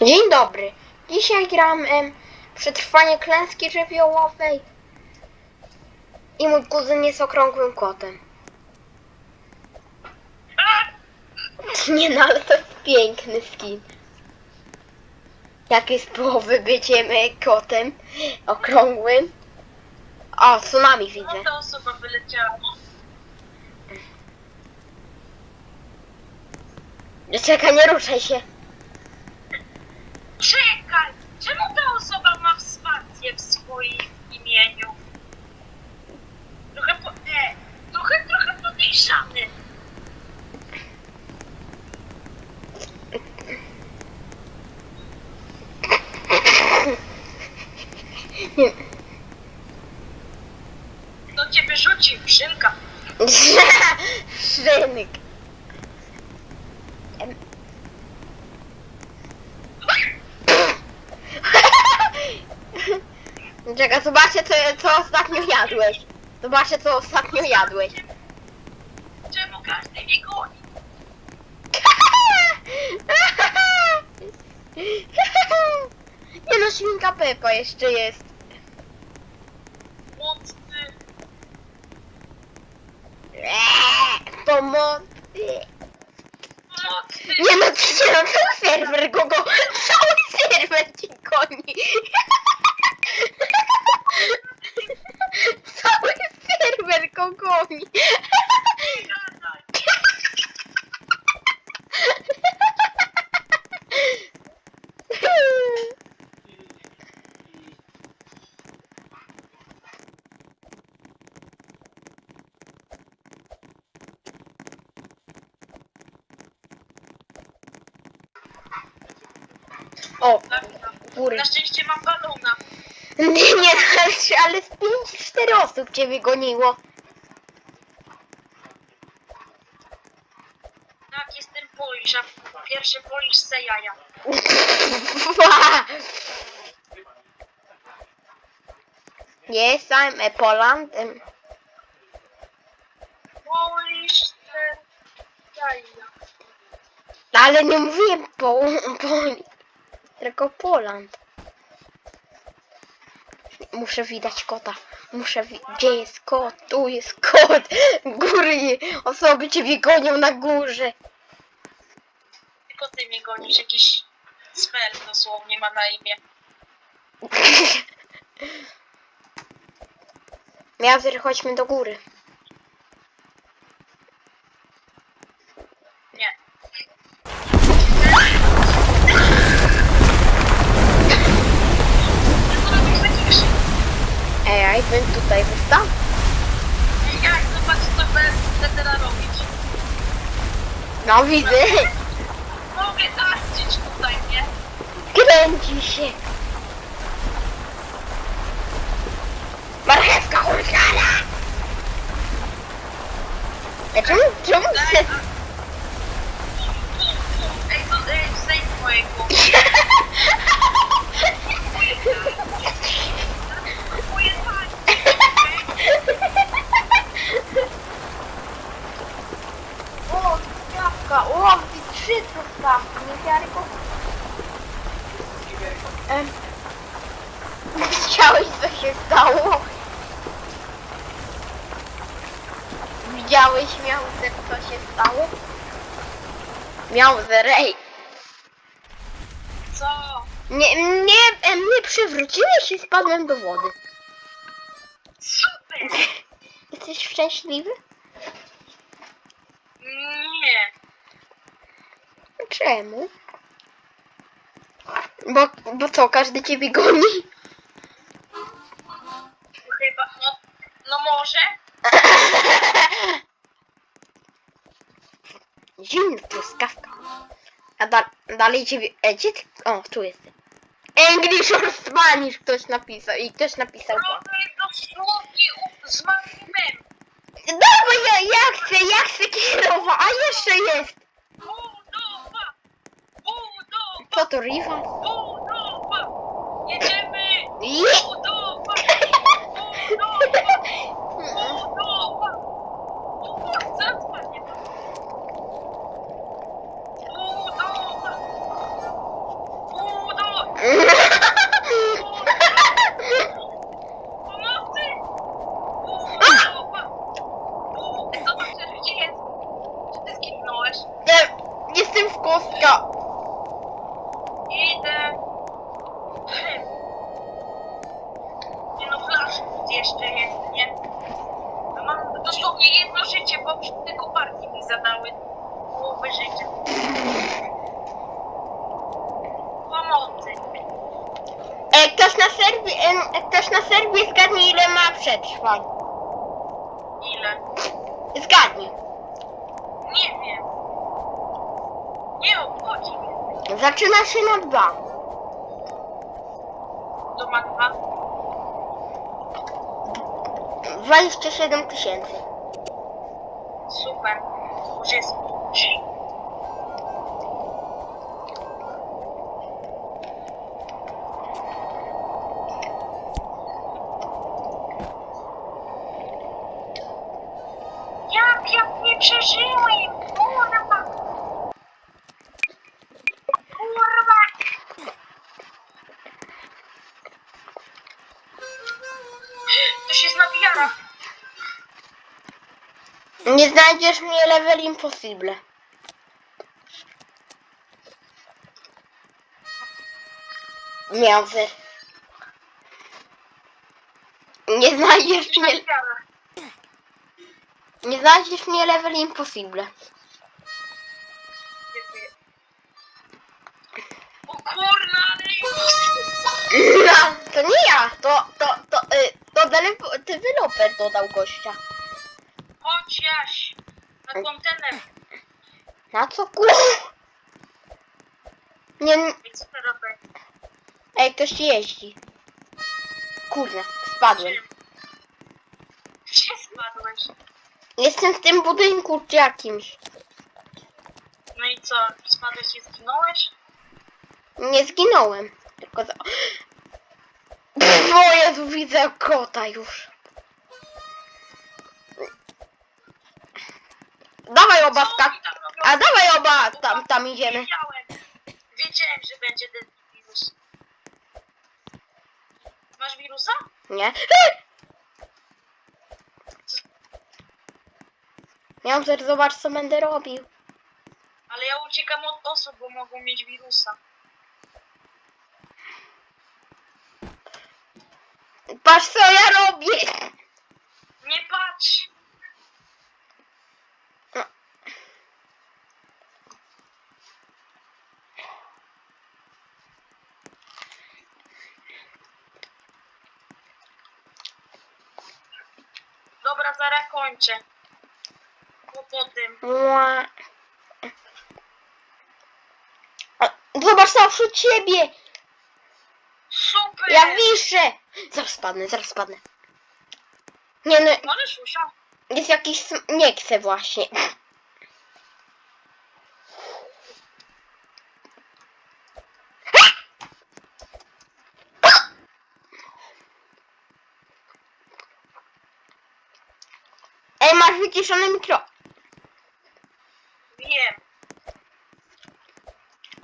Dzień dobry. Dzisiaj gram em, przetrwanie klęski żywiołowej. I mój kuzyn jest okrągłym kotem. Nie no, ale to jest piękny skin. Jak jest połowy byciem e, kotem okrągłym. O, tsunami widzę. Ta osoba wyleciała. Czekaj, nie ruszaj się. Czemu ta osoba ma wsparcie w swoim imieniu? Trochę po... E, trochę, trochę podejrzany. Nie. To cię wyrzuci, Szynka. Szynek. Em. Czekaj, zobaczcie co, co ostatnio jadłeś. Zobaczcie co ostatnio jadłeś. Czemu każdy mnie goni? Nie no, świnka Pepa jeszcze jest. Mocny. Eee, Pomocy. Mocny. Nie no, przecież O, góry. Na szczęście mam balona. Nie, nie, ale- z 5-4 osób cię wygoniło. Tak, jestem Polisz, a pierwszy Polisz se jaja. Yes, I'm a Poland. em, Polisz se jaja. Ale nie mówiłem po, Poli, tylko Poland. Muszę widać kota. Muszę wi- Gdzie jest kot? Tu jest kot. Góry. Osoby ciebie gonią na górze. Tylko ty mnie gonisz, jakiś spell dosłownie ma na imię. Miazer, chodźmy do góry. Tutaj wystał. Jak zobacz co będę teraz robić. No widzę. Mogę tańczyć tutaj, nie? Kręci się. Marchewka hulkana. Ej, czemu, czemu się... A- Ej, to ej, zejdź mojego. Próbuję tańczyć, O, truskawka. O, i trzy truskawki. Niewiarygodne. Em, Widziałeś, co się stało? Widziałeś, Miałzer, co się stało? Miałzer, ej. Co? Nie, nie, em, nie przewróciłeś i spadłem do wody. Super! Jesteś szczęśliwy? Nie. Czemu? Bo, bo co, każdy ciebie goni? Chyba, no, no może? Zimna truskawka. A da, dalej ciebie... E, gdzie ty? O, tu jestem. English or Spanish ktoś napisał i ktoś napisał. Trochę dosłownie u- zmarłem. Dawaj, ja, ja chcę, ja chcę kierowa, a jeszcze jest. Oh no, Jedziemy! Nie! E, ktoś na serwie zgadnie ile ma przetrwań. Ile? Zgadnij. Nie wiem. Nie obchodzi mnie. Zaczyna się na dwa. To ma dwa. 27 tysięcy. Super. Może jest Nie znajdziesz mnie level impossible. Między. Nie znajdziesz Na mnie, nie znajdziesz mnie level impossible. O kurna, ale! No, to nie ja, to, to, to, y, to deweloper dodał gościa. Jaś! Na kontener. Na co kur... Nie, n- Więc co robię? ej, ktoś jeździ. Kurde, spadłem. Czym? Gdzie spadłeś? Jestem w tym budynku czy jakimś. No i co? Spadłeś i zginąłeś? Nie zginąłem, tylko za... O Jezu, widzę kota już. Dawaj oba robią? A dawaj oba tam, tam idziemy. Wiedziałem. Wiedziałem, że będzie ten wirus. Masz wirusa? Nie? Miałem też zobacz co będę robił. Ale ja uciekam od osób, bo mogą mieć wirusa. Patrz co ja robię! Nie patrz! No. Dobra, kończę. Bo po tym. Mua. A, Zobacz wśród ciebie! Super! Ja wiszę! Zaraz spadnę, zaraz spadnę. Nie no, Możesz usiąść? jest jakiś... sm- Nie chcę właśnie. Ej, masz wyciszone mikro. Wiem.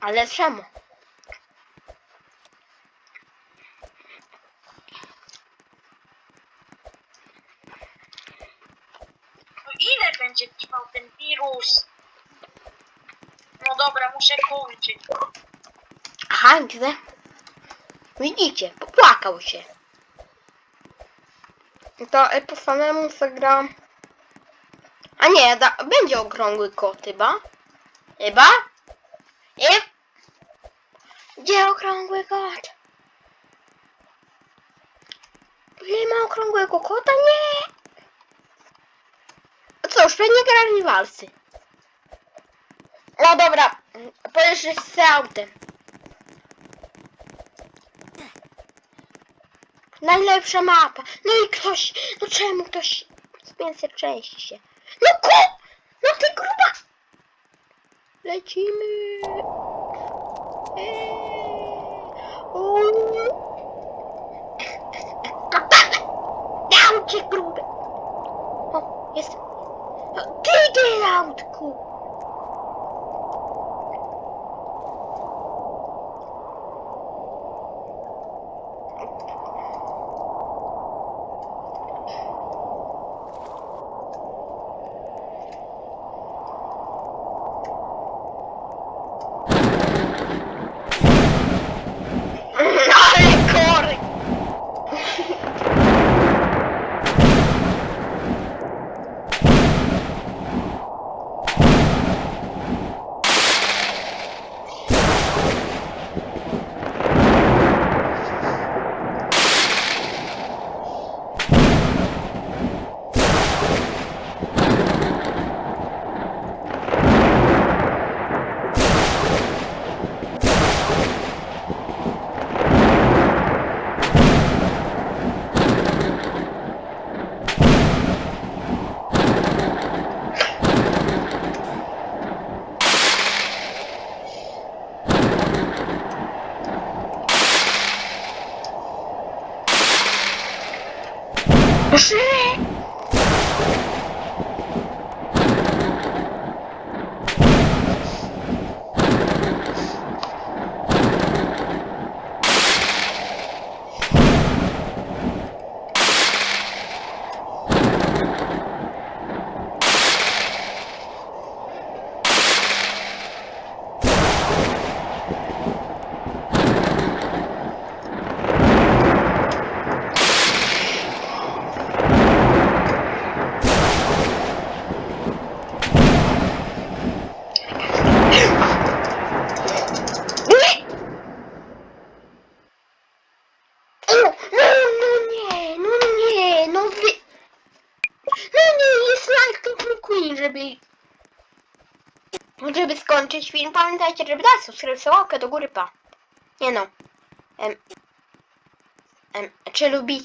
Ale czemu? No ile będzie trwał ten wirus? No dobra, muszę kończyć. Aha, gdzie? Widzicie, popłakał się. To e, po samemu zagram. A nie, da, będzie okrągły kot chyba. Chyba? I... Gdzie okrągły kot? Nie ma okrągłego kota? Nie! No Cóż, pewnie grali walsy. No dobra, pojeżdżę z autem. Najlepsza mapa. No i ktoś, no czemu ktoś Spencer części się. No ku! No ty gruba! Lecimy. Eee. Uuu. Dał cię grube. O, jestem. No, Ty idę Żeby skończyć film, pamiętajcie, żeby dać subskrypcję, łapkę do góry, pa. Nie no. Em, em, czy lubicie